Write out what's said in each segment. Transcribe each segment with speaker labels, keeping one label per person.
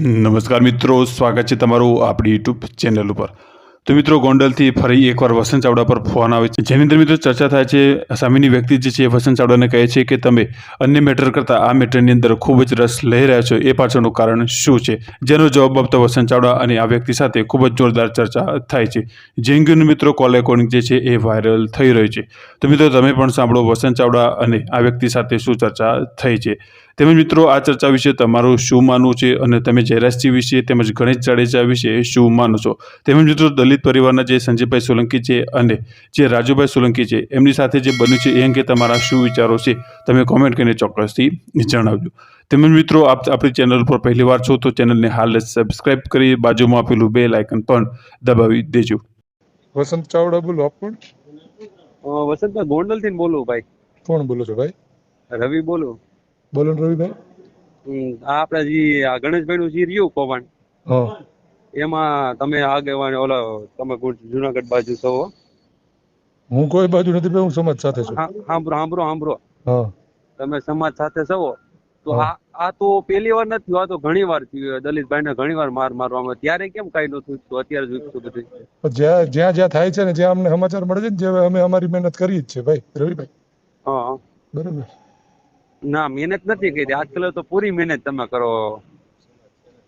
Speaker 1: નમસ્કાર મિત્રો, સ્વાગત છે તમારું આપણી યુટ્યુબ ચેનલ ઉપર. તો મિત્રો, ગોંડલથી ફરી એકવાર વસંત ચાવડા પર ફોન આવે છે. જેની અંદર મિત્રો ચર્ચા થાય છે સામેની વ્યક્તિ જે છે એ વસંત ચાવડાને કહે છે કે, તમે અન્ય મેટર કરતાં આ મેટરની અંદર ખૂબ જ રસ લઈ રહ્યા છો. એ પાછળનું કારણ શું છે? જેનો જવાબ આપતા વસંત ચાવડા અને આ વ્યક્તિ સાથે ખૂબ જ જોરદાર ચર્ચા થાય છે. જે મિત્રો, કોલ રેકોર્ડિંગ જે છે એ વાયરલ થઈ રહ્યું છે. તો મિત્રો, તમે પણ સાંભળો વસંત ચાવડા અને આ વ્યક્તિ સાથે શું ચર્ચા થઈ છે. તેમજ મિત્રો આ ચર્ચા વિશે તમારું શું માનવું છે અને તમે જયરાજસિંહ વિશે તેમજ ગણેશ જાડેજા વિશે શું માનો છો? તેમજ મિત્રો દલિત પરિવારના જે સંજયભાઈ સોલંકી છે અને જે રાજુભાઈ સોલંકી છે એમની સાથે જે બન્યું છે એ અંગે તમારા શું વિચારો છે? તમે કોમેન્ટ કરીને ચોક્કસથી જણાવજો. તેમજ મિત્રો આપ આપણી ચેનલ પર પહેલી વાર છો તો ચેનલને હાલ જ સબસ્ક્રાઇબ કરી બાજુમાં આપેલું બે લાયકન પણ દબાવી દેજો.
Speaker 2: વસંત ચાવડા બોલો આપ
Speaker 3: પણ વસંતભાઈ ગોંડલથી બોલું ભાઈ.
Speaker 2: કોણ બોલો છો ભાઈ?
Speaker 3: રવિ બોલું.
Speaker 2: બોલો ને રવિભાઈ.
Speaker 3: આ આપડે જે આ ગણેશભાઈ નું જે રહ્યું કૌભાંડ એમાં તમે આગેવાન ઓલા તમે જુનાગઢ બાજુ છો હું.
Speaker 2: કોઈ બાજુ નથી હું સમાજ સાથે છું.
Speaker 3: સાંભળો સાંભળો સાંભળો તમે સમાજ સાથે છો તો. આ આ તો પેલી વાર નથી થયું, આ તો ઘણી વાર થયું દલિતભાઈ ને ઘણી વાર માર મારવામાં. ત્યારે કેમ કઈ નતું થયું? અત્યારે જોઈશું બધું.
Speaker 2: જ્યાં જ્યાં જ્યાં થાય છે ને જ્યાં અમને સમાચાર મળે છે ને જે અમે અમારી મહેનત કરી જ છે ભાઈ. રવિભાઈ.
Speaker 3: હા.
Speaker 2: બરાબર.
Speaker 3: ના મહેનત નથી કરી. આજકાલ તો પૂરી મહેનત તમે કરો.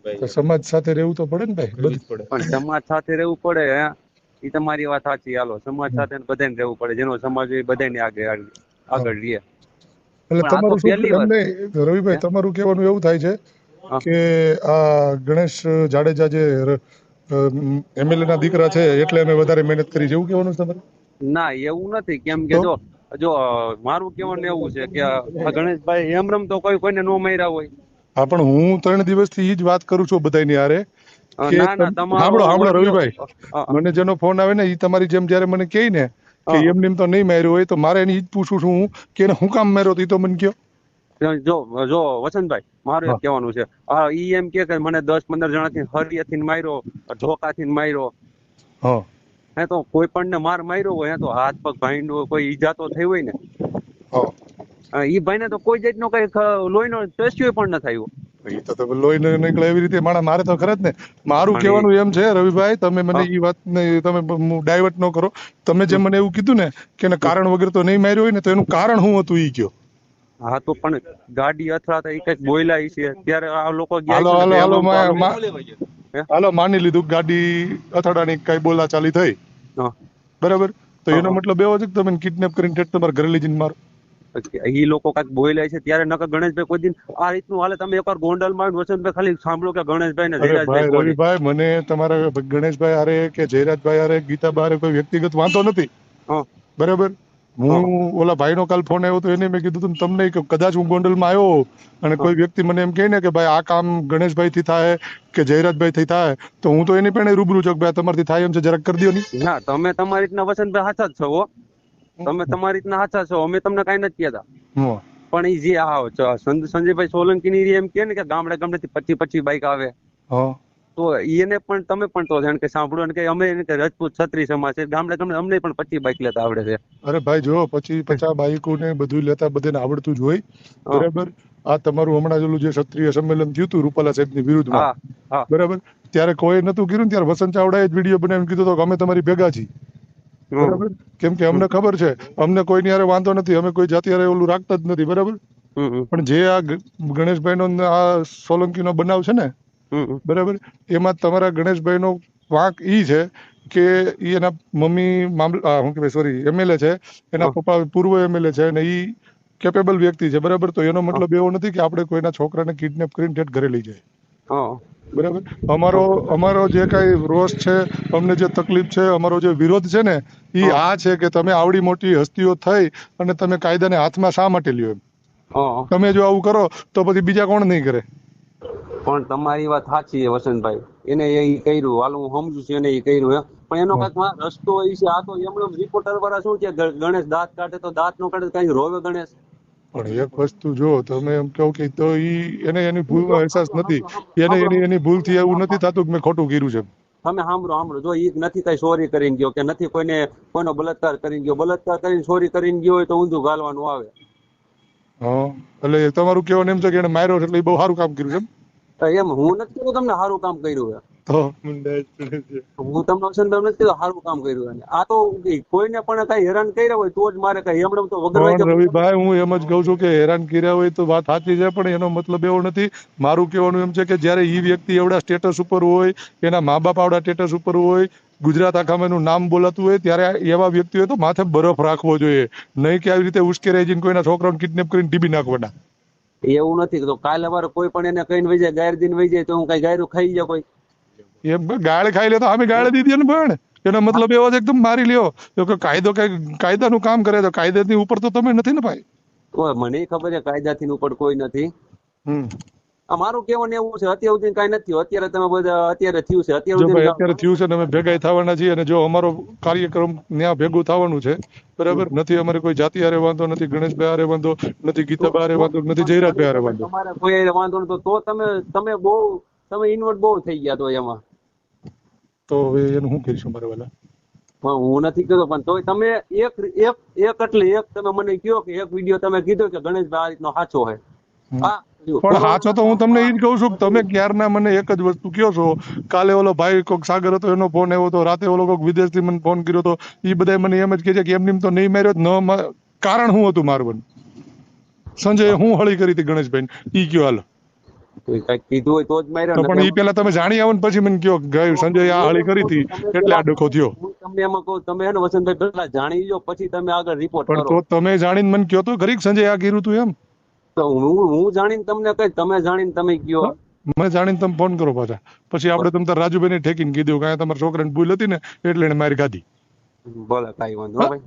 Speaker 2: તો સમાજ સાથે રહેવું તો પડે ને ભાઈ? બધું
Speaker 3: પણ સમાજ સાથે રહેવું પડે હે? એ તમારી વાત સાચી. હાલો સમાજ સાથે બધાને રહેવું પડે. જેનો સમાજ એ બધાને આગળ આગળ રહે.
Speaker 2: એટલે તમારું. એમને રવિભાઈ તમારું કહેવાનું એવું થાય છે કે આ ગણેશ જાડેજા જે એમએલએ ના દીકરા છે એટલે અમે વધારે મહેનત કરી જેવું એવું કહેવાનું છે તમારે?
Speaker 3: ના એવું નથી. કેમ કે જો જો મારું કેવાનું એવું છે કે ગણેશભાઈ એમ રમ તો કોઈ કોઈને નો માર્યા હોય.
Speaker 2: હા પણ હું ત્રણ દિવસથી થી જ વાત કરું છું બધાની હારે સાંભળો સાંભળો રવિભાઈ. મને જેનો ફોન આવે ને એ તમારી જેમ જયારે મને કહે ને કે એમ એમ તો નહીં માર્યો હોય તો મારે એની જ પૂછું છું હું કે હું કામ માર્યો તો તો મને કયો.
Speaker 3: જો જો વસંતભાઈ મારું. એક કહેવાનું છે. આ ઈ એમ કે મને દસ પંદર જણાથી હરિયાથી માર્યો ધોકાથી માર્યો.
Speaker 2: હા.
Speaker 3: હે તો કોઈ પણ ને માર માર્યો હોય હે તો હાથ પગ ભાંડ્યો કોઈ ઈજા તો થઈ હોય ને?
Speaker 2: હા.
Speaker 3: ભાઈ ને તો કોઈ જાતનો કઈ લોહી નો ટેસ્ટ્યુય પણ ન થયો
Speaker 2: ઈ તો તમે લોહી નીકળે એવી રીતે માણા મારે તો ખરા જ ને. મારું કહેવાનું એમ છે રવિભાઈ તમે મને એ વાત તમે ડાયવર્ટ ન કરો. તમે જે મને એવું કીધું ને કે એને કારણ વગર તો નહીં માર્યો હોય ને તો એનું કારણ શું હતું ઈ કયો?
Speaker 3: હા તો પણ ગાડી અથડાતા ઈ કંઈક બોયલા ઈ છે. ત્યારે આ લોકો ગયા
Speaker 2: હાલો
Speaker 3: તો તો
Speaker 2: માની લીધું ગાડી અથડાની કઈ બોલા ચાલી થઈ. બરાબર? તો એનો મતલબ એવો છે કે તમે કિડનેપ કરીને ઠેઠ તમારા ઘરે લઈ જઈને મારો
Speaker 3: ઈ લોકો કાંઈક બોલ્યા છે ત્યારે નકર ગણેશભાઈ કોઈ દિન આ રીતનું હાલે તમે એકવાર ગોંડલમાં વસંતભાઈ ખાલી સાંભળો કે ગણેશભાઈ ને
Speaker 2: અરે ભાઈ
Speaker 3: ધીરજભાઈ બોલે.
Speaker 2: રવિભાઈ મને તમારા ગણેશભાઈ આરે કે જયરાજભાઈ આરે ગીતાબા બારે કોઈ વ્યક્તિગત વાંધો નથી. બરાબર? હું ઓલા ભાઈનો કાલ ફોન આવ્યો તો એને મેં કીધું તું તમને કે કદાચ હું ગોંડલમાં આવ્યો અને કોઈ વ્યક્તિ મને એમ કહે ને કે ભાઈ આ કામ ગણેશભાઈ થી થાય કે જયરાજભાઈ થી થાય તો હું તો એની પણ રૂબરૂ છું કે ભાઈ તમારથી થાય એમ છે જરાક કરી દો ની.
Speaker 3: ના તમે તમારી રીતના વસંતભાઈ સાચા જ છો હો. તમે તમારી રીતના સાચા છો. અમે તમને કઈ નથી કહેતા. પણ એ જે આ સંજ- સંજયભાઈ સોલંકી ની એમ કે ને કે ગામડે ગામડે થી પચી પચી બાઈક આવે.
Speaker 2: હા.
Speaker 3: તો એને પણ તમે પણ તો જાણ કે સાંભળો ને કે અમે એને કે રાજપૂત છત્રી સમાજ છે. ગામડે તમને અમને પણ પચીસ બાઈક લેતા આવડે છે.
Speaker 2: અરે ભાઈ જો પચીસ પચાસ બાઈકો ને બધું લેતા બધાને આવડતું જ હોય. બરાબર? આ તમારું હમણાં જેલું જે ક્ષત્રિય સંમેલન થયું હતું રૂપાલા સાહેબની વિરુદ્ધમાં.
Speaker 3: હા હા.
Speaker 2: બરાબર? ત્યારે કોઈ નતું કર્યું ત્યારે વસંત ચાવડાએ જ વીડિયો બનાવીને કીધું તો અમે તમારી ભેગા છીએ. બરાબર? કેમ કે અમને ખબર છે અમને કોઈની હારે વાંધો નથી અમે કોઈ જાતિ હારે ઓલું રાખતા જ નથી બરાબર? પણ જે આ ગણેશભાઈ નો આ આ સોલંકીનો બનાવ છે ને. બરાબર? એમાં તમારા ગણેશભાઈનો વાંક ઈ છે કે ઈ એના મમ્મી મામલા શું કહેવાય સોરી એમએલએ છે. એના પપ્પા પૂર્વ એમએલએ છે અને ઈ કેપેબલ વ્યક્તિ છે બરાબર? તો એનો મતલબ એવો નથી કે આપણે કોઈના છોકરાને કિડનેપ કરીને ઠેઠ ઘરે લઈ જાય. બરાબર? અમારો અમારો જે કઈ રોષ છે અમને જે તકલીફ છે અમારો જે વિરોધ છે ને એ
Speaker 3: હા.
Speaker 2: આ છે કે તમે આવડી મોટી હસ્તીઓ થઈ અને તમે કાયદાને હાથમાં શા માટે લ્યો એમ? તમે જો આવું કરો તો પછી બીજા કોણ નહીં કરે?
Speaker 3: પણ તમારી વાત સાચી છે વસંતભાઈ. એને એ કર્યું. હાલ હું સમજુ છું એને એ કર્યું એમ પણ એનો કાંઈક રસ્તો એ છે. આ તો એમણે રિપોર્ટર વાળા શું છે ગણેશ દાંત કાઢે તો દાંત નો કાઢે કઈ રોવે ગણેશ?
Speaker 2: પણ એક વસ્તુ જો તમે એમ કહો કે તો ઈ એને એની ભૂલનો અહેસાસ નથી. એને એની એની ભૂલથી એવું નથી થતું કે મેં ખોટું કર્યું છે.
Speaker 3: તમે સાંભળો સાંભળો. જો ઈ નથી કઈ ચોરી કરીને ગયો કે નથી કોઈને કોઈનો બલાત્કાર કરીને ગયો. બલાત્કાર કરીને ચોરી કરીને ગયો હોય તો ઊંધું ગાલવાનું આવે.
Speaker 2: હા એટલે તમારું કહેવાનું એમ છે કે એને માર્યો એટલે બહુ સારું કામ કર્યું છે એમ?
Speaker 3: હું નથી કીધું તમને સારું કામ કર્યું. હું. તમને વસંતભાઈ તમને કીધું સારું કામ કર્યું આ તો કોઈને પણ કઈ હેરાન કર્યા હોય તો જ મારે કઈ એમણે તો વગર
Speaker 2: રવિભાઈ હું એમ જ કહું છું કે હેરાન કર્યા હોય તો વાત સાચી છે પણ એનો મતલબ એવો નથી. મારું કહેવાનું એમ છે કે જ્યારે ઈ વ્યક્તિ એવડા સ્ટેટસ ઉપર હોય એના મા બાપ આવડા સ્ટેટસ ઉપર હોય ગુજરાત આખામાં એનું નામ બોલાતું હોય ત્યારે એવા વ્યક્તિઓએ તો માથે બરફ રાખવો જોઈએ. નહીં કે આવી રીતે ઉશ્કેરાઈ જઈને કોઈના છોકરાઓને કિડનેપ કરીને ટીબી નાખવાના.
Speaker 3: એવું નથી તો કાલ અમારે કોઈ પણ એને કહીને વહી જાય ગાયર દિન વહી જાય તો હું કઈ ગાયરું ખાઈ જાય કોઈ.
Speaker 2: એ ગાળ ખાઈ લે તો અમે ગાળ દીધી ને પણ એનો મતલબ એવો છે એકદમ મારી લ્યો. કે કાયદો કઈ કાયદાનું કામ કરે તો કાયદાથી ઉપર તો તમે નથી ને ભાઈ?
Speaker 3: મને ખબર છે કાયદાથી ઉપર કોઈ નથી.
Speaker 2: હમ.
Speaker 3: આ કેવું એવું છે અત્યાર સુધી કઈ નથી અત્યારે તમે બધા અત્યારે થયું છે. અત્યાર સુધી
Speaker 2: અત્યારે થયું છે અમે ભેગા થવાના છીએ અને જો અમારો કાર્યક્રમ ત્યાં ભેગું થવાનું છે બરાબર? નથી અમારે કોઈ જાતિ હારે વાંધો નથી ગણેશભાઈ હારે વાંધો નથી ગીતાભાઈ હારે વાંધો નથી જયરાજભાઈ હારે વાંધો.
Speaker 3: તમારે કોઈ વાંધો નતો તો તમે તમે બહુ તમે ઇન્વર્ટ બહુ થઈ ગયા તો એમાં.
Speaker 2: તો હવે એનું શું કરીશું મારે વાલા?
Speaker 3: પણ હું નથી કહેતો પણ તોય તમે એક એક એક એટલે એક તમે મને કયો કે એક વીડિયો તમે કીધો કે ગણેશભાઈ આ રીતનો સાચો હોય. હા
Speaker 2: પણ સાચો તો હું તમને એ જ કહું છું કે તમે ક્યારના મને એક જ વસ્તુ કયો છો? કાલે ઓલો ભાઈ કોક સાગર હતો એનો ફોન આવ્યો હતો રાતે ઓલો કોઈક વિદેશથી મને ફોન કર્યો હતો. એ બધા મને એમ જ કહે છે કે એમની તો નહીં માર્યો ન કારણ શું હતું મારવાનું? સંજય હું. હળી કરી હતી ગણેશભાઈ ઈ કયો હાલ.
Speaker 3: કીધું હોય તો જ માર્યો
Speaker 2: પણ ઈ પેલા તમે જાણી આવો ને પછી મને કયો ગયું સંજય આ હળી કરી હતી એટલે આ ડખો થયો.
Speaker 3: તમને એમાં કહું તમે હે વસંતભાઈ પેલા જાણી લો પછી તમે આગળ રિપોર્ટ કરો.
Speaker 2: તો તમે જાણીને મને કયો તો ખરી સંજય આ કર્યું તું એમ.
Speaker 3: તો હું હું જાણીને તમને કઈ તમે જાણીને તમે કયો.
Speaker 2: મેં જાણીને તમે ફોન કરો પાછા. પછી આપણે તમને રાજુભાઈ ને ઠેકીને કીધું કે તમારા છોકરાને ભૂલ હતી ને એટલે એને મારી ખાધી.
Speaker 3: ભલે કઈ વાંધો ભાઈ